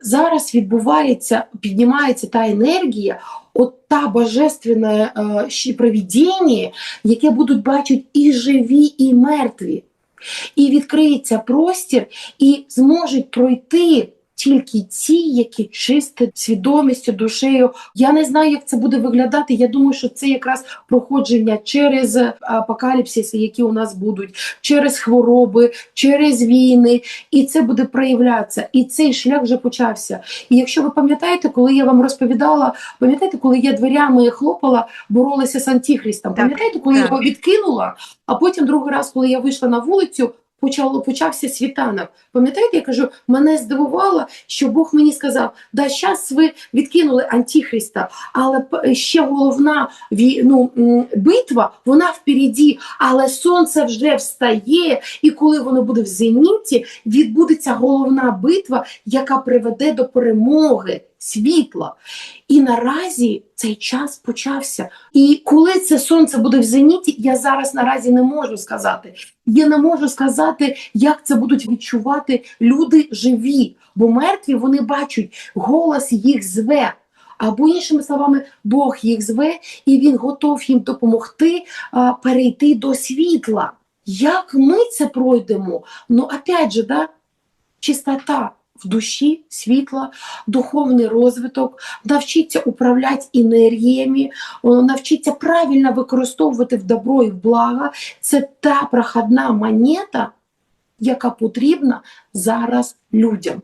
зараз відбувається, піднімається та енергія, от та божественне ще провідіння, яке будуть бачити і живі, і мертві. І відкриється простір, і зможуть пройти тільки ті, які чисті свідомістю, душею. Я не знаю, як це буде виглядати. Я думаю, що це якраз проходження через апокаліпсиси, які у нас будуть, через хвороби, через війни, і це буде проявлятися. І цей шлях вже почався. І якщо ви пам'ятаєте, коли я вам розповідала, пам'ятаєте, коли я дверями хлопала, боролася з антихристом. Пам'ятаєте, коли так. я його відкинула, а потім другий раз, коли я вийшла на вулицю. Почало почався світанок. Пам'ятаєте, я кажу, мене здивувало, що Бог мені сказав: да, зараз ви відкинули антихриста, але ще головна ну, битва, вона впереді, але сонце вже встає, і коли воно буде в зеніті, відбудеться головна битва, яка приведе до перемоги світла. І наразі цей час почався. І коли це сонце буде в зеніті, я зараз наразі не можу сказати. Я не можу сказати, як це будуть відчувати люди живі, бо мертві вони бачать, голос їх зве. Або іншими словами, Бог їх зве, і Він готов їм допомогти а, перейти до світла. Як ми це пройдемо? Ну, опять же, да, чистота в душі, світла, духовний розвиток, навчиться управляти енергіями, навчиться правильно використовувати в добро і в благо. Це та проходна монета, яка потрібна зараз людям.